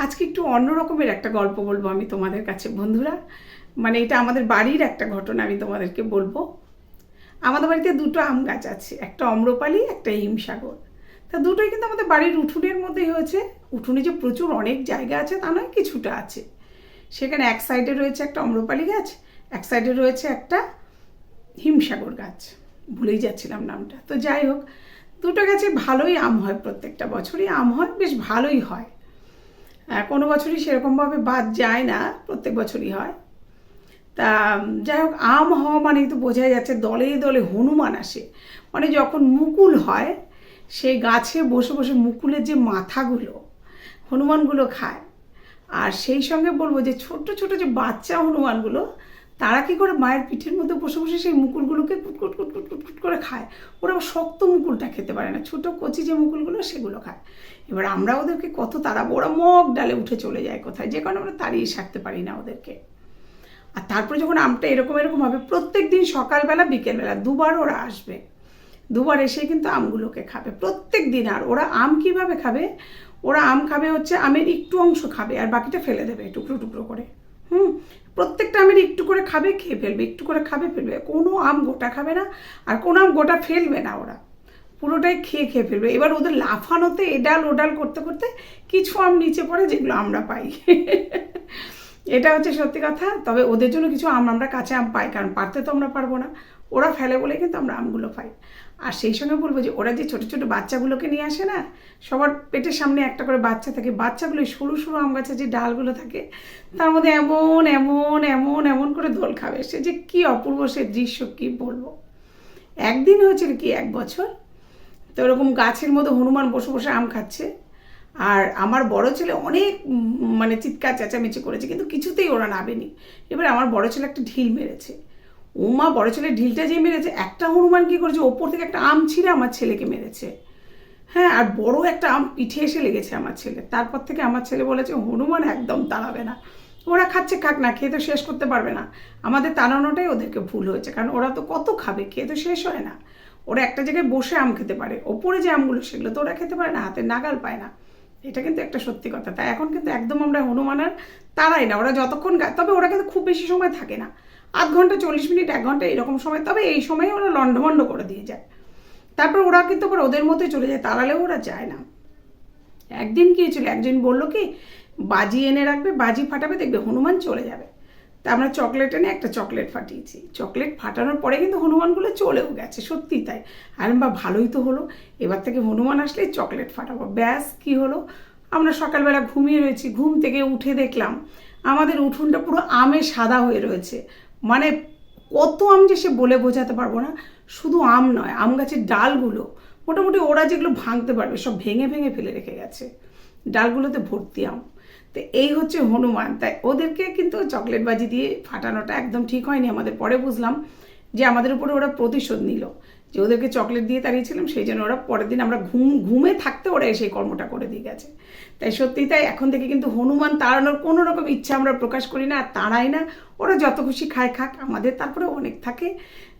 আজকে একটু অন্য রকমের একটা গল্প বলব আমি তোমাদের কাছে, বন্ধুরা। মানে এটা আমাদের বাড়ির একটা ঘটনা আমি তোমাদেরকে বলব। আমাদের বাড়িতে দুটো আম গাছ আছে, একটা অম্রপালি, একটা হিমসাগর। তা দুটোই কিন্তু আমাদের বাড়ির উঠোনের মধ্যেই হয়েছে। উঠোনে যে প্রচুর অনেক জায়গা আছে, তা নয়, কিছুটা আছে। সেখানে এক সাইডে রয়েছে একটা অম্রপালি গাছ, এক সাইডে রয়েছে একটা হিমসাগর গাছ। ভুলেই যাচ্ছিলাম নামটা। তো যাই হোক, দুটো গাছে ভালোই আম হয় প্রত্যেকটা বছরই। আম হয়, বেশ ভালোই হয়। কোনো বছরই সেরকমভাবে বাদ যায় না, প্রত্যেক বছরই হয়। তা, যাই হোক, আম হওয়া মানে তো বোঝাই যাচ্ছে দলে দলে হনুমান আসে। মানে যখন মুকুল হয়, সেই গাছে বসে বসে মুকুলের যে মাথাগুলো, হনুমানগুলো খায়। আর সেই সঙ্গে বলব যে ছোট ছোট যে বাচ্চা হনুমানগুলো তারা কি করে মায়ের পিঠের মধ্যে বসে বসে সেই মুকুলগুলোকে কুটকুট কুটকুট কুটকুট করে খায়? ওরা শক্ত মুকুলটা খেতে পারে না। ছোট কচি যে মুকুলগুলো, সেগুলো খায়। এবার আমরা ওদেরকে কত তাড়াবো ওরা মগ ডালে উঠে চলে যায় কোথায়? যে কারণে আমরা তাড়িয়ে সারতে পারি না ওদেরকে। আর তারপরে যখন আমটা এরকম এরকম হবে, প্রত্যেক দিন সকালবেলা, বিকেলবেলা দুবার ওরা আসবে। দুবার এসে কিন্তু আমগুলোকে খাবে। প্রত্যেক দিন আর ওরা আম কীভাবে খাবে? ওরা আম খাবে হচ্ছে, আমের একটু অংশ খাবে আর বাকিটা ফেলে দেবে টুকরো টুকরো করে। প্রত্যেকটা আমের একটু করে খাবে, খেয়ে ফেলবে, একটু করে খাবে, ফেলবে। কোনো আম গোটা খাবে না, আর কোনো আম গোটা ফেলবে না ওরা। পুরোটাই খেয়ে খেয়ে ফেলবে। এবার ওদের লাফানোতে, এডাল, ওডাল করতে করতে কিছু আম নিচে পড়ে যেগুলো আমরা পাই। এটা হচ্ছে সত্যি কথা, তবে ওদের জন্য কিছু আম আমরা কাঁচা আম পাই, কারণ পারতে তো আমরা পারব না। ওরা ফেলে বলে কিন্তু আমরা আমগুলো পাই। আর সেই সঙ্গে বলব যে, ওরা যে ছোটো ছোটো বাচ্চাগুলোকে নিয়ে আসে না, সবার পেটের সামনে একটা করে বাচ্চা থাকে। বাচ্চাগুলো সরু সরু আম গাছের যে ডালগুলো থাকে, তার মধ্যে এমন এমন এমন এমন করে দোল খাবে। সে যে কী অপূর্ব সে দৃশ্য কী বলব? একদিন হয়েছিল কি, এক বছর, তো ওরকম গাছের মধ্যে হনুমান বসে বসে আম খাচ্ছে। আর আমার বড় ছেলে অনেক মানে চিৎকার চেঁচামেচি করেছে, কিন্তু কিছুতেই ওরা নাবেনি এবার আমার বড় ছেলে একটা ঢিল মেরেছে। ওমা বড় ছেলে ঢিলটা যে মেরেছে, একটা হনুমান কি করেছে? ওপর থেকে একটা আম ছিঁড়ে আমার ছেলেকে মেরেছে। হ্যাঁ আর বড় একটা আম পিঠে এসে লেগেছে আমার ছেলে। তারপর থেকে আমার ছেলে বলেছে, হনুমান একদম তাড়াবে না। ওরা খাচ্ছে, খাক না, খেয়ে তো শেষ করতে পারবে না। আমাদের তাড়ানোটাই ওদেরকে ভুল হয়েছে, কারণ ওরা তো কত খাবে, খেয়ে তো শেষ হয় না। ওরা একটা জায়গায় বসে আম খেতে পারে। ওপরে যে আমগুলো, সেগুলো তো ওরা খেতে পারে না হাতে নাগাল পায় না। এটা কিন্তু একটা সত্যি কথা। তাই এখন কিন্তু একদম আমরা হনুমান আর তারাই না, ওরা যতক্ষণ তবে ওরা কিন্তু খুব বেশি সময় থাকে না। আধ ঘণ্টা চল্লিশ মিনিট, এক ঘণ্টা এরকম সময়, তবে এই সময়ে ওরা লন্ডভন্ড করে দিয়ে যায়। তারপর ওরা কিন্তু আবার ওদের মতোই চলে যায়, তাড়ালেও ওরা যায় না। একদিন কি হয়েছিল? একজন বলল কি, বাজি এনে রাখবে, বাজি ফাটাবে, দেখবে হনুমান চলে যাবে। তা আমরা চকলেট এনে একটা চকলেট ফাটিয়েছি। চকলেট ফাটানোর পরে কিন্তু হনুমানগুলো চলেও গেছে সত্যি তাই। আর বা ভালোই তো হলো। এবার থেকে হনুমান আসলে চকলেট ফাটাবো। ব্যাস, কি হলো? আমরা সকালবেলা ঘুমিয়ে রয়েছি, ঘুম থেকে উঠে দেখলাম আমাদের উঠোনটা পুরো আমে সাদা হয়ে রয়েছে। মানে কত আম যে সে বলে বোঝাতে পারব না। শুধু আম নয়, আম গাছের ডালগুলো। মোটামুটি ওরা যেগুলো ভাঙতে পারবে, সব ভেঙে ভেঙে ফেলে রেখে গেছে। ডালগুলোতে ভর্তি আম। তো এই হচ্ছে হনুমান। তাই ওদেরকে কিন্তু চকলেট বাজি দিয়ে ফাটানোটা একদম ঠিক হয়নি আমাদের পরে বুঝলাম যে আমাদের উপরে ওরা প্রতিশোধ নিল। যে ওদেরকে চকলেট দিয়ে তাড়িয়েছিলাম সেই জন্য ওরা পরের দিন আমরা ঘুম ঘুমে থাকতে ওরা এসে কর্মটা করে দিয়ে গেছে। তাই সত্যি তাই এখন থেকে কিন্তু হনুমান তাড়ানোর কোনো রকম ইচ্ছা আমরা প্রকাশ করি না আর তাড়াই না। ওরা যত খুশি খায় খাক আমাদের তারপরে অনেক থাকে।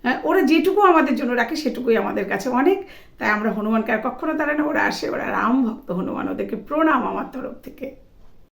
আহ, ওরা যেটুকু আমাদের জন্য রাখে সেটুকুই আমাদের কাছে অনেক। তাই আমরা হনুমানকে আর কখনো তাড়াই না ওরা আসে ওরা রাম ভক্ত হনুমান ওদেরকে প্রণাম আমার তরফ থেকে।